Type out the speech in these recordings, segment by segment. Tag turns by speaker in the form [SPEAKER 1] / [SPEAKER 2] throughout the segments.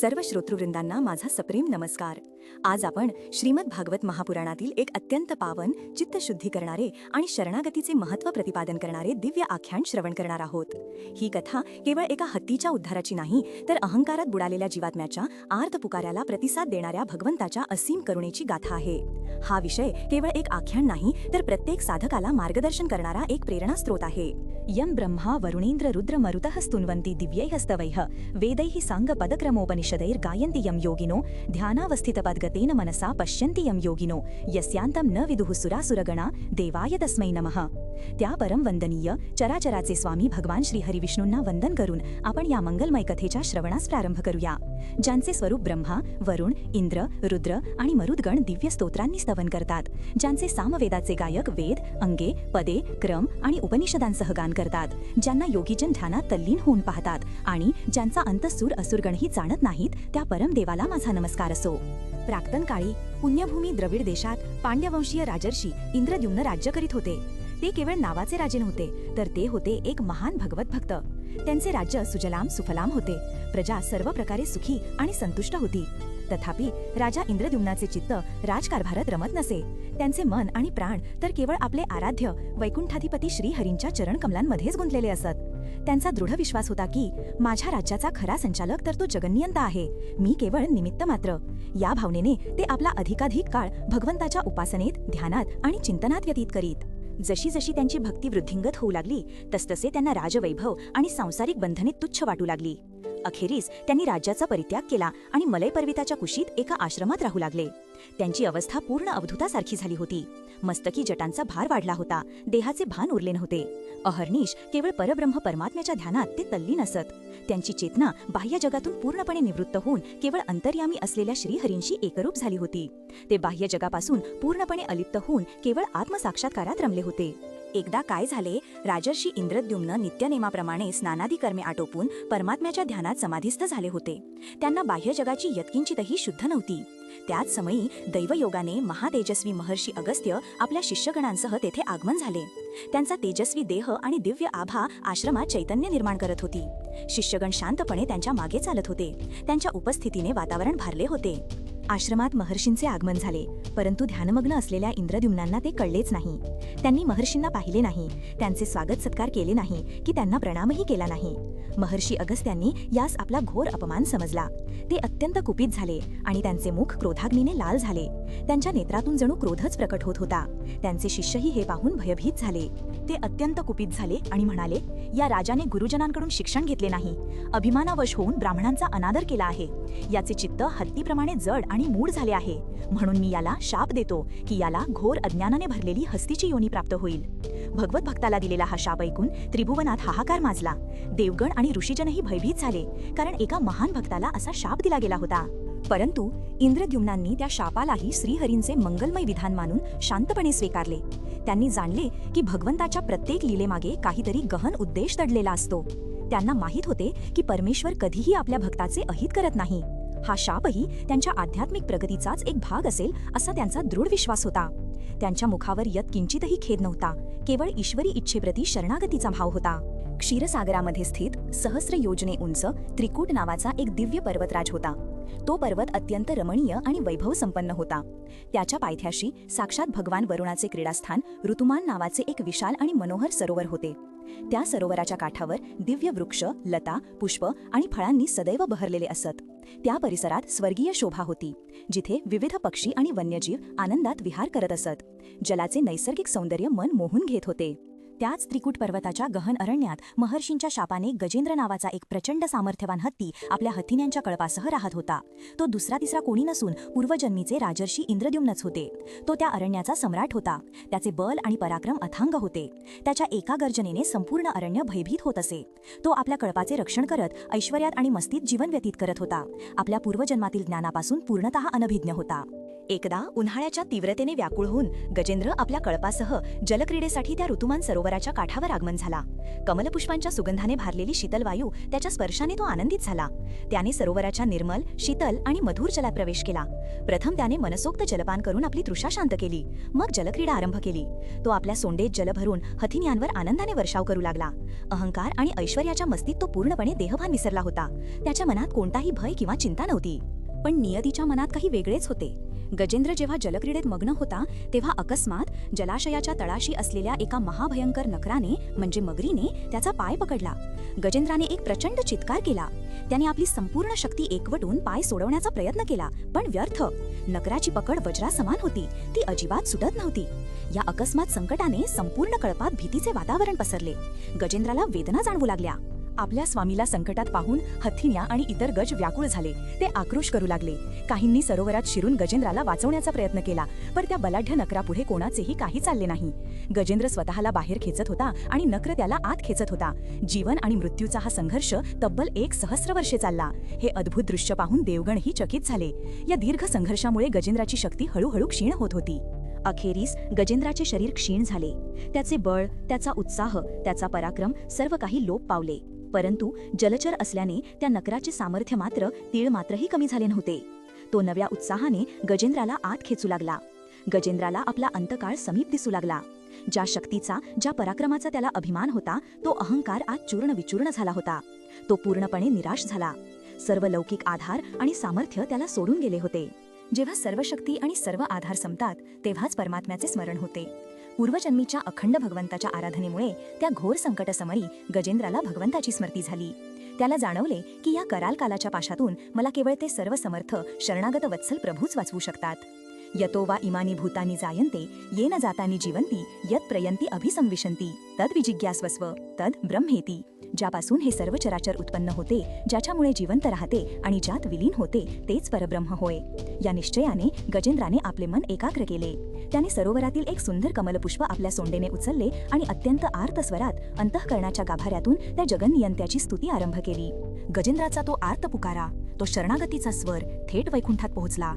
[SPEAKER 1] सर्व श्रोतृवृंदांना माझा सप्रेम नमस्कार. आज आपण श्रीमद भागवत महापुराणातील एक अत्यंत पावन चित्तशुद्धी करणारे आणि शरणागतीचे महत्त्व प्रतिपादन करणारे दिव्य आख्यान श्रवण करणार आहोत. ही कथा केवळ एका हत्तीच्या उद्धाराची नाही तर अहंकारात बुडालेल्या जीवात्म्याच्या आर्त पुकाऱ्याला प्रतिसाद देणाऱ्या भगवंताच्या असीम करुणेची गाथा आहे. हा विषय केवळ एक आख्यान नाही तर प्रत्येक साधकाला मार्गदर्शन करणारा एक प्रेरणास्त्रोत आहे. यम ब्रह्मा वरुणेंद्र रुद्र मरुतः स्तुन्वन्ति दिव्यैहस्तवैः वेदैः उपनिषदैर् गायन्ति यं योगिनो ध्यानावस्थितपद्गतेन मनसा पश्यन्ति यं योगिनो यस्यान्तं न विदुः सुरासुरगणा देवाय तस्मै नमः। त्या परम वंदनीय चराचराचे स्वामी भगवान श्री हरिविष्णूंना वंदन करून आपण या मंगलमय कथेच्या श्रवणास प्रारंभ करूया। ज्यांचे स्वरूप ब्रह्मा वरुण इंद्र रुद्र आणि मरुदगण दिव्य स्तोत्रांनी स्तवन करतात ज्यांचे सामवेदाचे गायक वेद अंगे पदे क्रम आणि उपनिषदांसह गान करतात ज्यांना योगीजन ध्यानात तल्लीन होऊन पाहतात आणि ज्यांचा अंतसूर असुरगणही जाणत नाहीत त्या परमदेवाला माझा नमस्कार असो. प्राक्तन काळी पुण्यभूमी द्रविड देशात पांड्यवंशीय राजर्षी इंद्रद्युम्न राज्य करीत होते. ते केवळ नावाचे राजे नव्हते तर ते होते एक महान भगवत भक्त. त्यांचे राज्य सुजलाम सुफलाम होते. प्रजा सर्व प्रकारे सुखी आणि संतुष्ट होती. तथापि राजा इंद्रद्युम्नाचे चित्त राजकारभारात रमत नसे. त्यांचे मन आणि प्राण तर केवळ आपले आराध्य वैकुंठाधिपती श्रीहरींच्या चरणकमलांमध्येच गुंतलेले असत. त्यांचा दृढ विश्वास होता की माझ्या राज्याचा खरा संचालक तर तो जगन्नियंता आहे. मी केवळ निमित्त मात्र. या भावनेने ते आपला अधिकाधिक काळ भगवंताच्या उपासनेत ध्यानात आणि चिंतनात व्यतीत करीत. जशी जशी त्यांची भक्ती वृद्धिंगत होऊ लागली तसतसे त्यांना राजवैभव आणि सांसारिक बंधने तुच्छ वाटू लागली. अखेरीस त्यांनी राज्याचा परित्याग केला आणि मलय पर्वताच्या कुशीत एका आश्रमात राहू लागले. त्यांची अवस्था पूर्ण अवधूतासारखी झाली होती. मस्तकी जटांचा भार वाढला होता. देहाचे भान उरले नव्हते. अहर्निश केवळ परब्रह्म परमात्म्याच्या ध्यानात ते तल्लीन असत. त्यांची चेतना बाह्य जगातून पूर्णपणे निवृत्त होऊन केवळ अंतर्यामी असलेल्या श्रीहरींशी एकरूप झाली होती. ते बाह्य जगापासून पूर्णपणे अलिप्त होऊन केवळ आत्मसाक्षात्कारात रमले होते. एकदा काय झाले राजर्षी इंद्रद्युम्न नित्यनेमाप्रमाणे स्नानादी कर्मे आटोपून परमात्म्याच्या ध्यानात समाधिस्थ झाले होते. त्यांना बाह्य जगाची यत्किंचितही शुद्ध नव्हती. त्याच समयी दैवयोगाने महातेजस्वी महर्षी अगस्त्य आपल्या शिष्यगणांसह तेथे आगमन झाले. त्यांचा तेजस्वी देह आणि दिव्य आभा आश्रमात चैतन्य निर्माण करत होती. शिष्यगण शांतपणे त्यांच्या मागे चालत होते. त्यांच्या उपस्थितीने वातावरण भारले होते. आश्रमात महर्षींचे आगमन झाले परंतु ध्यानमग्न असलेल्या इंद्रद्युम्नांना ते कळलेच नाही. त्यांनी महर्षींना पाहिले नाही त्यांचे स्वागत सत्कार केले नाही की त्यांना प्रणामही केला नाही. महर्षी अगस्त्यांनी यास आपला घोर अपमान समजला. ते अत्यंत कुपित झाले आणि त्यांचे मुख क्रोधाग्नीने लाल झाले. त्यांच्या नेत्रातून जणू क्रोधच प्रकट होत होता. त्यांचे शिष्यही हे पाहून भयभीत झाले. ते अत्यंत कुपित झाले आणि म्हणाले या राजाने गुरुजनांकडून शिक्षण घेतले नाही. अभिमानावश होऊन ब्राह्मणांचा अनादर केला आहे. याचे चित्त हत्तीप्रमाणे जड आणि मूळ झाले आहे. म्हणून मी याला शाप देतो की याला घोर अज्ञानाने भरलेली हस्तीची योनी प्राप्त होईल. भगवत भक्ताला दिलेला हा शाप ऐकून त्रिभुवनात हाहाकार माजला. देवगण आणि ऋषीजनही भयभीत झाले कारण एका महान भक्ताला असा शाप दिला गेला होता. परंतु इंद्रद्युम्नांनी त्या शापालाही श्रीहरींचे मंगलमय विधान मानून शांतपणे स्वीकारले. त्यांनी जाणले की भगवंताच्या प्रत्येक लीलेमागे काहीतरी गहन उद्देश दडलेला असतो. त्यांना माहीत होते की परमेश्वर कधीही आपल्या भक्ताचे अहित करत नाही. हा शापही त्यांच्या आध्यात्मिक प्रगतीचाच एक भाग असेल असा त्यांचा दृढ विश्वास होता. त्यांच्या मुखावर यत किंचितही खेद नव्हता. केवळ ईश्वरी इच्छेप्रती शरणागतीचा भाव होता. क्षीरसागरामध्ये स्थित सहस्र योजने उंच त्रिकूट नावाचा एक दिव्य पर्वतराज होता. तो पर्वत अत्यंत रमणीय आणि वैभव संपन्न होता. त्याच्या पायथ्याशी साक्षात भगवान वरुणाचे क्रीडास्थान ऋतुमान नावाचे एक विशाल आणि मनोहर सरोवर होते. त्या सरोवराच्या काठावर दिव्य वृक्ष लता पुष्प आणि फळांनी सदैव बहरलेले असत. त्या परिसरात स्वर्गीय शोभा होती जिथे विविध पक्षी आणि वन्यजीव आनंदात विहार करत असत. जलाचे नैसर्गिक सौंदर्य मन मोहून घेत होते. त्याच त्रिकूट पर्वताच्या गहन अरण्यात महर्षींच्या शापाने गजेंद्र नावाचा एक प्रचंड सामर्थ्यवान हत्ती आपल्या हत्तीन्यांच्या कळपासह राहत होता. तो दुसरा तिसरा कोणी नसून पूर्वजन्मीचे राजर्षी इंद्रद्युम्नच होते. तो त्या अरण्याचा सम्राट होता. त्याचे बल आणि पराक्रम अथांग होते. त्याच्या एका गर्जनेने संपूर्ण अरण्य भयभीत होत असे. तो आपल्या कळपाचे रक्षण करत ऐश्वर्यात आणि मस्तीत जीवन व्यतीत करत होता. आपल्या पूर्वजन्मातील ज्ञानापासून पूर्णतः अनभिज्ञ होता. एकदा उन्हाळ्याच्या तीव्रतेने व्याकुळ होऊन गजेंद्र आपल्या कळपासह जलक्रीडेसाठी त्या ऋतुमान सरोवराच्या काठावर आगमन झाला. कमलपुष्पांच्या सुगंधाने भारलेली शीतलवायू त्याच्या स्पर्शाने तो आनंदित झाला. त्याने सरोवराच्या निर्मल शीतल आणि मधुर जलात प्रवेश केला. प्रथम त्याने मनसोक्त जलपान करून आपली तृषा शांत केली. मग जलक्रीडा आरंभ केली. तो आपल्या सोंडेत जल भरून हथिनियांवर आनंदाने वर्षाव करू लागला. अहंकार आणि ऐश्वर्याच्या मस्तीत तो पूर्णपणे देहभान विसरला होता. त्याच्या मनात कोणताही भय किंवा चिंता नव्हती. पण नियतीच्या मनात काही वेगळेच होते. गजेंद्र जेव्हा जलक्रीडेत मग्न होता तेव्हा अकस्मात जलाशयाच्या तळाशी असलेल्या एका महाभयंकर नखराने म्हणजे मगरीने त्याचा पाय पकडला. गजेंद्राने एक प्रचंड चित्कार केला. त्याने आपली संपूर्ण शक्ती एकवटून पाय सोडवण्याचा प्रयत्न केला पण व्यर्थ. नकराची पकड वज्रासमान होती. ती अजिबात सुटत नव्हती. या अकस्मात संकटाने संपूर्ण कळपात भीतीचे वातावरण पसरले. गजेंद्राला वेदना जाणवू लागल्या. आपल्या स्वामीला संकटात पाहून हत्तीन्या आणि इतर गज व्याकुळ झाले. ते आक्रोश करू लागले. काहींनी सरोवरात शिरून गजेंद्राला वाचवण्याचा प्रयत्न केला पण त्या बलाढ्य नकरापुढे कोणाचेही काही चालले नाही. गजेंद्र स्वतःला बाहेर खेचत होता आणि नक्र त्याला आत खेचत होता. जीवन आणि मृत्यूचा हा संघर्ष तब्बल एक सहस्र वर्षे चालला. हे अद्भुत दृश्य पाहून देवगणही चकित झाले. या दीर्घ संघर्षामुळे गजेंद्राची शक्ती हळूहळू क्षीण होत होती. अखेरीस गजेंद्राचे शरीर क्षीण झाले. त्याचे बळ त्याचा उत्साह त्याचा पराक्रम सर्व काही लोप पावले. परंतु जलचर असल्याने त्या नकराचे सामर्थ्य मात्र तीळ मात्रही कमी झाले नव्हते. तो नव्या उत्साहाने गजेंद्राला आत खेचू लागला. गजेंद्राला आपला अंतकाळ समीप दिसू लागला. ज्या शक्तीचा ज्या पराक्रमाचा त्याला अभिमान होता तो अहंकार आज चूर्ण विचूर्ण झाला होता. तो पूर्णपणे निराश झाला. सर्व लौकिक आधार आणि सामर्थ्य त्याला सोडून गेले होते. जेव्हा सर्व शक्ती आणि सर्व आधार संपतात तेव्हाच परमात्म्याचे स्मरण होते. पूर्वजन्मीच्या अखंड भगवंताच्या आराधनेमुळे त्या घोर संकटसमरी गजेंद्राला भगवंताची स्मृती झाली. त्याला जाणवले की या कराल कालाच्या पाशातून मला केवळ ते सर्व समर्थ शरणागत वत्सल प्रभूच वाचवू शकतात. यतो वा इमानी भूतानी जायन्ते येन जातानी जीवन्ती यत प्रयंती अभिसंविशंती तद विजिज्ञास्वस्व तद ब्रह्मेती. ज्यापासून हे सर्व चराचर उत्पन्न होते ज्याच्यामुळे जिवंत राहते आणि ज्यात विलीन होते तेच परब्रह्म होय. या निश्चयाने गजेंद्राने आपले मन एकाग्र केले. त्याने सरोवरातील एक सुंदर कमलपुष्प आपल्या सोंडेने उचलले आणि अत्यंत आर्त स्वरात अंतःकरणाच्या गाभाऱ्यातून त्या जगननियंत्याची स्तुती आरंभ केली. गजेंद्राचा तो आर्त पुकारा तो शरणागतीचा स्वर थेट वैकुंठात पोहोचला.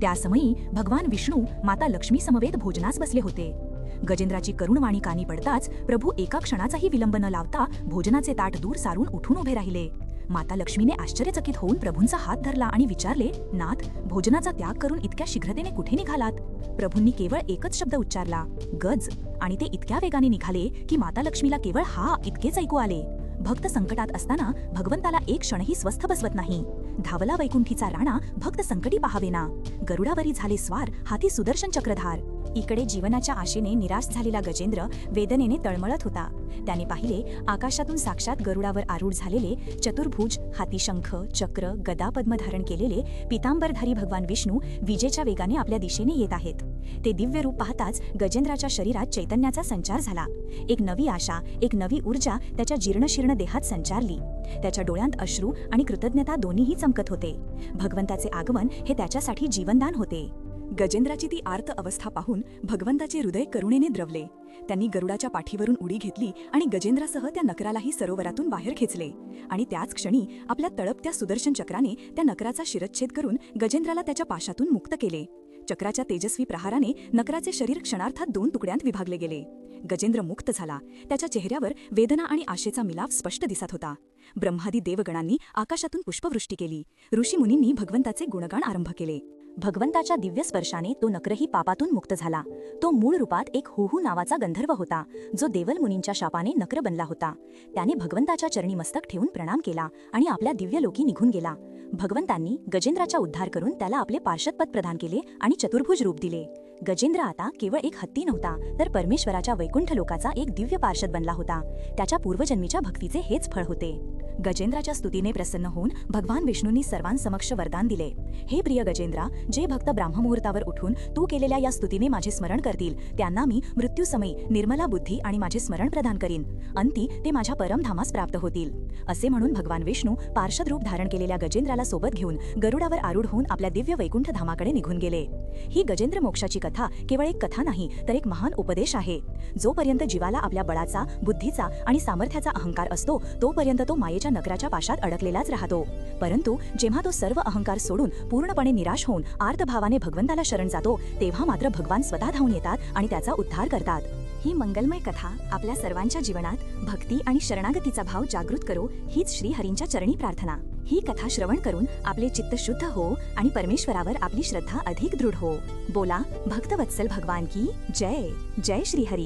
[SPEAKER 1] त्यासमयी भगवान विष्णू माता लक्ष्मी समवेत भोजनास बसले होते. गजेंद्राची करुणवाणी कानी पडताच प्रभू एका क्षणाचाही विलंब न लावता भोजनाचे ताट दूर सारून उठून उभे राहिले. माता लक्ष्मीने आश्चर्यचकित होऊन प्रभूंचा हात धरला आणि विचारले नाथ भोजनाचा त्याग करून इतक्या शीघ्रतेने कुठे निघालात? प्रभूंनी केवळ एकच शब्द उच्चारला गज. आणि ते इतक्या वेगाने निघाले की माता लक्ष्मीला केवळ हा इतकेच ऐकू आले. भक्त संकटात असताना भगवंताला एक क्षणही स्वस्थ बसवत नाही. धावला वैकुंठीचा राणा भक्त संकटी पाहावेना. गरुडावरी झाले स्वार हाती सुदर्शन चक्रधार. इकडे जीवनाच्या आशेने निराश झालेला गजेंद्र वेदनेने तळमळत होता. त्याने पाहिले आकाशातून साक्षात गरुडावर आरूढ झालेले चतुर्भुज हातीशंख चक्र गदा पद्म धारण केलेले पितांबरधारी भगवान विष्णू विजेच्या वेगाने आपल्या दिशेने येत आहेत. ते दिव्य रूप पाहताच गजेंद्राच्या शरीरात चैतन्याचा संचार झाला. एक नवी आशा एक नवी ऊर्जा त्याच्या जीर्णशीर्ण देहात संचारली. त्याच्या डोळ्यांत अश्रू आणि कृतज्ञता दोन्हीही चमकत होते. भगवंताचे आगमन हे त्याच्यासाठी जीवनदान होते. गजेंद्राची ती आर्त अवस्था पाहून भगवंताचे हृदय करुणेने द्रवले. त्यांनी गरुडाच्या पाठीवरून उडी घेतली आणि गजेंद्रासह त्या नकरालाही सरोवरातून बाहेर खेचले. आणि त्याच क्षणी आपल्या तळपत्या सुदर्शन चक्राने त्या नकराचा शिरच्छेद करून गजेंद्राला त्याच्या पाशातून मुक्त केले. चक्राच्या तेजस्वी प्रहाराने नकराचे शरीर क्षणार्थात दोन तुकड्यांत विभागले गेले. गजेंद्र मुक्त झाला. त्याच्या चेहऱ्यावर वेदना आणि आशेचा मिलाप स्पष्ट दिसत होता. ब्रह्मादी देवगणांनी आकाशातून पुष्पवृष्टी केली. ऋषीमुनींनी भगवंताचे गुणगान आरंभ केले. भगवंताच्या दिव्य स्पर्शाने तो नक्रही पापातून मुक्त झाला. तो मूळ रूपात एक हुहू नावाचा गंधर्व होता जो देवल मुनींच्या शापाने नक्र बनला होता. त्याने भगवंताच्या चरणी मस्तक ठेवून प्रणाम केला आणि आपल्या दिव्य लोकी निघून गेला. भगवंतांनी गजेंद्राचा उद्धार करून त्याला आपले पार्षदपद प्रदान केले आणि चतुर्भुज रूप दिले. गजेंद्र आता केवळ एक हत्ती नव्हता तर परमेश्वराच्या वैकुंठ लोकाचा एक दिव्य पार्षद बनला होता. त्याच्या पूर्वजन्मीच्या भक्तीचे हेच फळ होते. गजेंद्राच्या स्तुतीने प्रसन्न होऊन भगवान विष्णूंनी सर्वांसमक्ष वरदान दिले. हे प्रिय गजेंद्रा जे भक्त ब्राह्ममुहूर्तावर उठून तू केलेल्या या स्तुतीने माझे स्मरण करतील त्यांना मी मृत्यूसमयी निर्मला बुद्धी आणि माझे स्मरण प्रदान करीन. अंती ते माझ्या परमधामास प्राप्त होतील. असे म्हणून भगवान विष्णू पार्षद रूप धारण केलेल्या गजेंद्राला सोबत घेऊन गरुडावर आरूढ होऊन आपल्या दिव्य वैकुंठ धामाकडे निघून गेले. ही गजेंद्र मोक्षाची कथा केवळ एक कथा नाही तर एक महान उपदेश आहे. जोपर्यंत जीवाला आपल्या बळाचा बुद्धीचा आणि सामर्थ्याचा अहंकार असतो तोपर्यंत तो मायेच्या नकराच्या पाशात अडकलेलाच राहतो. परंतु जेव्हा तो सर्व अहंकार सोडून पूर्णपणे निराश होऊन आर्तभावाने भगवंताला शरण जातो तेव्हा मात्र भगवान स्वतः धावून येतात आणि त्याचा उद्धार करतात. ही मंगलमय कथा आपल्या सर्वांच्या जीवनात भक्ती आणि शरणागतीचा भाव जागृत करो हीच श्रीहरींच्या चरणी प्रार्थना. ही कथा श्रवण करून आपले चित्त शुद्ध हो आणि परमेश्वरावर आपली श्रद्धा अधिक दृढ हो. बोला भक्तवत्सल भगवान की जय. जय श्रीहरी